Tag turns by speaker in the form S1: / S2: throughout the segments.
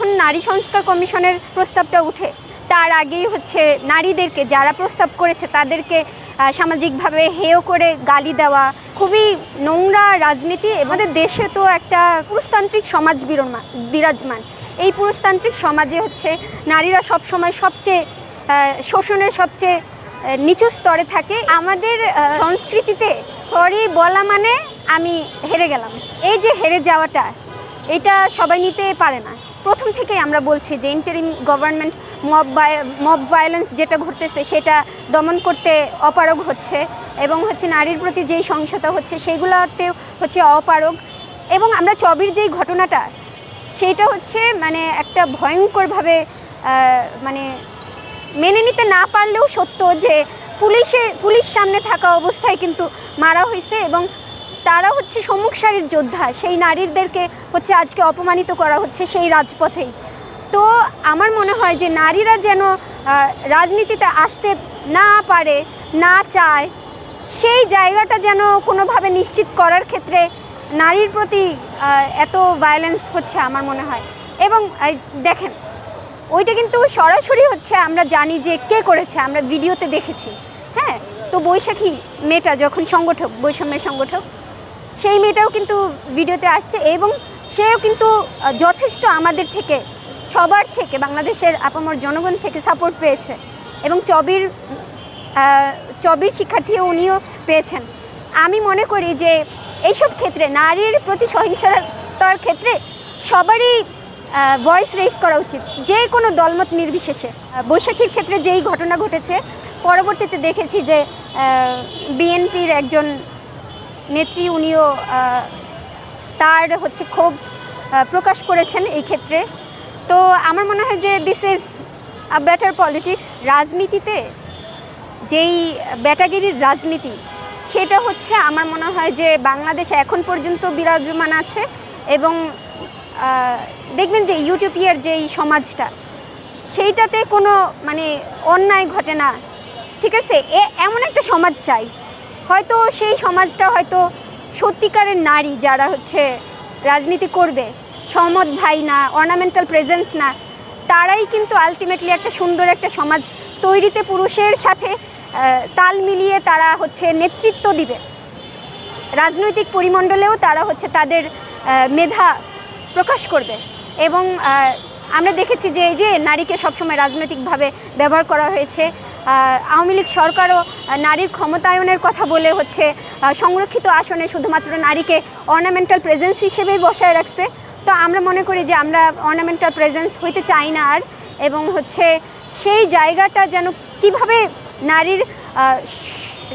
S1: যখন নারী সংস্কার কমিশনের প্রস্তাবটা উঠে, তার আগেই হচ্ছে নারীদেরকে যারা প্রস্তাব করেছে তাদেরকে সামাজিকভাবে হেয় করে গালি দেওয়া, খুবই নোংরা রাজনীতি, আমাদের দেশে তো একটা পুরুষতান্ত্রিক সমাজ বিরাজমান। এই পুরুষতান্ত্রিক সমাজে হচ্ছে নারীরা সবসময় সবচেয়ে শোষণের সবচেয়ে নিচু স্তরে থাকে। আমাদের সংস্কৃতিতে সরি বলা মানে আমি হেরে গেলাম। এই যে হেরে যাওয়াটা, এটা সবাই নিতে পারে না। প্রথম থেকেই আমরা বলছি যে interim government mob mob violence যেটা ঘটতেছে সেটা দমন করতে অপারগ হচ্ছে এবং হচ্ছে নারীর প্রতি যেই সহিংসতা হচ্ছে সেগুলোতেও হচ্ছে অপারগ এবং আমরা চবির যেই ঘটনাটা সেইটা হচ্ছে মানে একটা ভয়ঙ্করভাবে মানে মেনে নিতে না পারলেও সত্য যে পুলিশে, পুলিশ সামনে থাকা অবস্থায় কিন্তু মারা হয়েছে এবং তারা হচ্ছে সম্মুখ সারির যোদ্ধা, সেই নারীদেরকে হচ্ছে আজকে অপমানিত করা হচ্ছে সেই রাজপথেই। তো আমার মনে হয় যে নারীরা যেন রাজনীতিতে আসতে না পারে, না চায়, সেই জায়গাটা যেন কোনোভাবে নিশ্চিত করার ক্ষেত্রে নারীর প্রতি এত ভায়োলেন্স হচ্ছে আমার মনে হয়। এবং দেখেন, ওইটা কিন্তু সরাসরি হচ্ছে আমরা জানি যে কে করেছে, আমরা ভিডিওতে দেখেছি। হ্যাঁ তো বৈশাখী মেয়েটা যখন সংগঠক, বৈষম্যের সংগঠক সেই মেয়েটাও কিন্তু ভিডিওতে আসছে এবং সেও কিন্তু যথেষ্ট আমাদের থেকে, সবার থেকে, বাংলাদেশের আপামর জনগণ থেকে সাপোর্ট পেয়েছে এবং চবির চবির শিক্ষার্থীও উনিও পেয়েছেন। আমি মনে করি যে এইসব ক্ষেত্রে, নারীর প্রতি সহিংসতার ক্ষেত্রে সবারই ভয়েস রেজ করা উচিত। যে কোনো দলমত নির্বিশেষে। বৈশাখীর ক্ষেত্রে যেই ঘটনা ঘটেছে, পরবর্তীতে দেখেছি যে বিএনপির একজন নেত্রী উনিও তার হচ্ছে ক্ষোভ প্রকাশ করেছেন এই ক্ষেত্রে। তো আমার মনে হয় যে this is a better politics রাজনীতিতে যেই ব্যাটাগিরির রাজনীতি, সেটা হচ্ছে আমার মনে হয় যে বাংলাদেশে এখন পর্যন্ত বিরাজমান আছে এবং দেখবেন যে ইউটোপিয়ার যেই সমাজটা, সেইটাতে কোনো মানে অন্যায় ঘটে না। ঠিক আছে? এ, এমন একটা সমাজ চাই হয়তো সেই সমাজটা হয়তো সত্যিকারের নারী যারা হচ্ছে রাজনীতি করবে, সহমত ভাই না অর্নামেন্টাল প্রেজেন্স না, তারাই কিন্তু আলটিমেটলি একটা সুন্দর একটা সমাজ তৈরিতে পুরুষের সাথে তাল মিলিয়ে তারা হচ্ছে নেতৃত্ব দিবে। রাজনৈতিক পরিমণ্ডলেও তারা হচ্ছে তাদের মেধা প্রকাশ করবে এবং আমরা দেখেছি যে এই যে নারীকে সবসময় রাজনৈতিকভাবে ব্যবহার করা হয়েছে আওয়ামী লীগ সরকারও নারীর ক্ষমতায়নের কথা বলে হচ্ছে সংরক্ষিত আসনে শুধুমাত্র নারীকে অর্নামেন্টাল প্রেজেন্স হিসেবেই বসায় রাখছে। তো আমরা মনে করি যে আমরা অর্নামেন্টাল প্রেজেন্স হইতে চাই না আর, এবং হচ্ছে সেই জায়গাটা যেন কীভাবে নারীর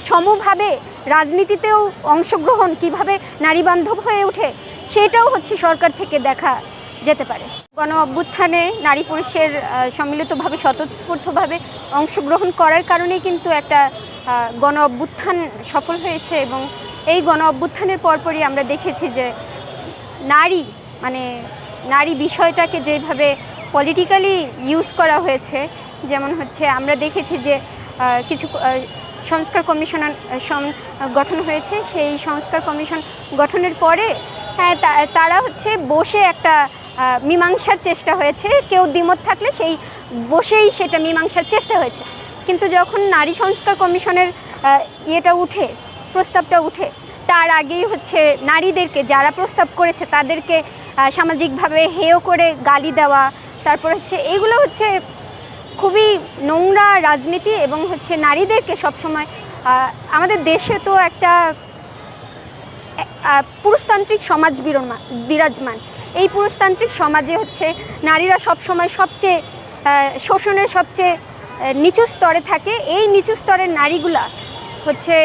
S1: সমভাবে রাজনীতিতেও অংশগ্রহণ, কীভাবে নারীবান্ধব হয়ে ওঠে, সেটাও হচ্ছে সরকার থেকে দেখা যেতে পারে। গণ অভ্যুত্থানে নারী পুরুষের সম্মিলিতভাবে, স্বতঃস্ফূর্তভাবে অংশগ্রহণ করার কারণেই কিন্তু একটা গণ অভ্যুত্থান সফল হয়েছে এবং এই গণ অভ্যুত্থানের পরপরই আমরা দেখেছি যে নারী মানে নারী বিষয়টাকে যেভাবে পলিটিক্যালি ইউজ করা হয়েছে, যেমন হচ্ছে আমরা দেখেছি যে কিছু সংস্কার কমিশন গঠন হয়েছে। সেই সংস্কার কমিশন গঠনের পরে হ্যাঁ তারা হচ্ছে বসে একটা মীমাংসার চেষ্টা হয়েছে। কেউ দ্বিমত থাকলে সেই বসেই সেটা মীমাংসার চেষ্টা হয়েছে। কিন্তু যখন নারী সংস্কার কমিশনের ইয়েটা উঠে, প্রস্তাবটা উঠে, তার আগেই হচ্ছে নারীদেরকে যারা প্রস্তাব করেছে তাদেরকে সামাজিকভাবে হেয় করে গালি দেওয়া, তারপর হচ্ছে এগুলো হচ্ছে খুবই নোংরা রাজনীতি এবং হচ্ছে নারীদেরকে সবসময় আমাদের দেশে তো একটা পুরুষতান্ত্রিক সমাজ বিরাজমান। এই পুরুষতান্ত্রিক সমাজে হচ্ছে নারীরা সবসময় সবচেয়ে শোষণের সবচেয়ে নিচু স্তরে থাকে। এই নিচু স্তরের নারীগুলা হচ্ছে,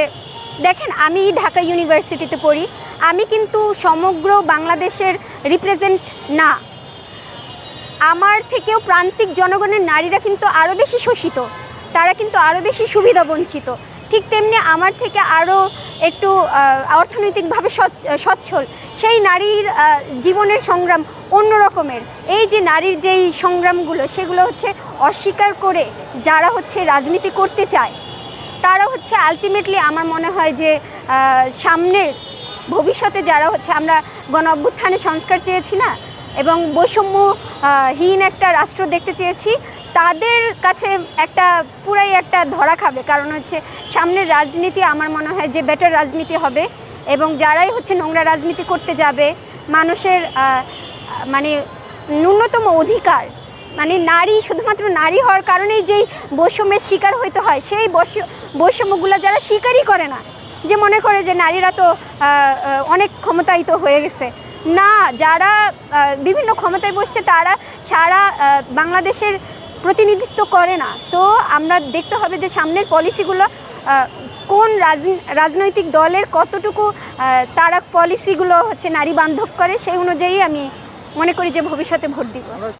S1: দেখেন, আমি ঢাকা ইউনিভার্সিটিতে পড়ি। আমি কিন্তু সমগ্র বাংলাদেশের রিপ্রেজেন্ট না। আমার থেকেও প্রান্তিক জনগণের নারীরা কিন্তু আরও বেশি শোষিত। তারা কিন্তু আরও বেশি সুবিধা বঞ্চিত। ঠিক তেমনি আমার থেকে আরও একটু অর্থনৈতিকভাবে সচ্ছল। সেই নারীর জীবনের সংগ্রাম অন্য রকমের। এই যে নারীর যেই সংগ্রামগুলো, সেগুলো হচ্ছে অস্বীকার করে যারা হচ্ছে রাজনীতি করতে চায়, তারা হচ্ছে আলটিমেটলি আমার মনে হয় যে সামনের ভবিষ্যতে যারা হচ্ছে আমরা গণ অভ্যুত্থানে সংস্কার চেয়েছি না এবং বৈষম্যহীন একটা রাষ্ট্র দেখতে চেয়েছি, তাদের কাছে একটা, পুরাই একটা ধরা খাবে। কারণ হচ্ছে, সামনের রাজনীতি আমার মনে হয় যে বেটার রাজনীতি হবে এবং যারাই হচ্ছে নোংরা রাজনীতি করতে যাবে, মানুষের মানে ন্যূনতম অধিকার মানে নারী, শুধুমাত্র নারী হওয়ার কারণেই যেই বৈষম্যের শিকার হইতে হয়, সেই বৈষ- বৈষম্যগুলো যারা শিকারই করে না, যে মনে করে যে নারীরা তো অনেক ক্ষমতায়িত হয়ে গেছে। না, যারা বিভিন্ন ক্ষমতায় বসছে তারা সারা বাংলাদেশের প্রতিনিধিত্ব করে না। তো আমরা দেখতে হবে যে সামনের পলিসিগুলো কোন রাজ- রাজনৈতিক দলের কতটুকু তারা পলিসিগুলো হচ্ছে নারী বান্ধব করে, সেই অনুযায়ী আমি মনে করি যে ভবিষ্যতে ভোট দিব।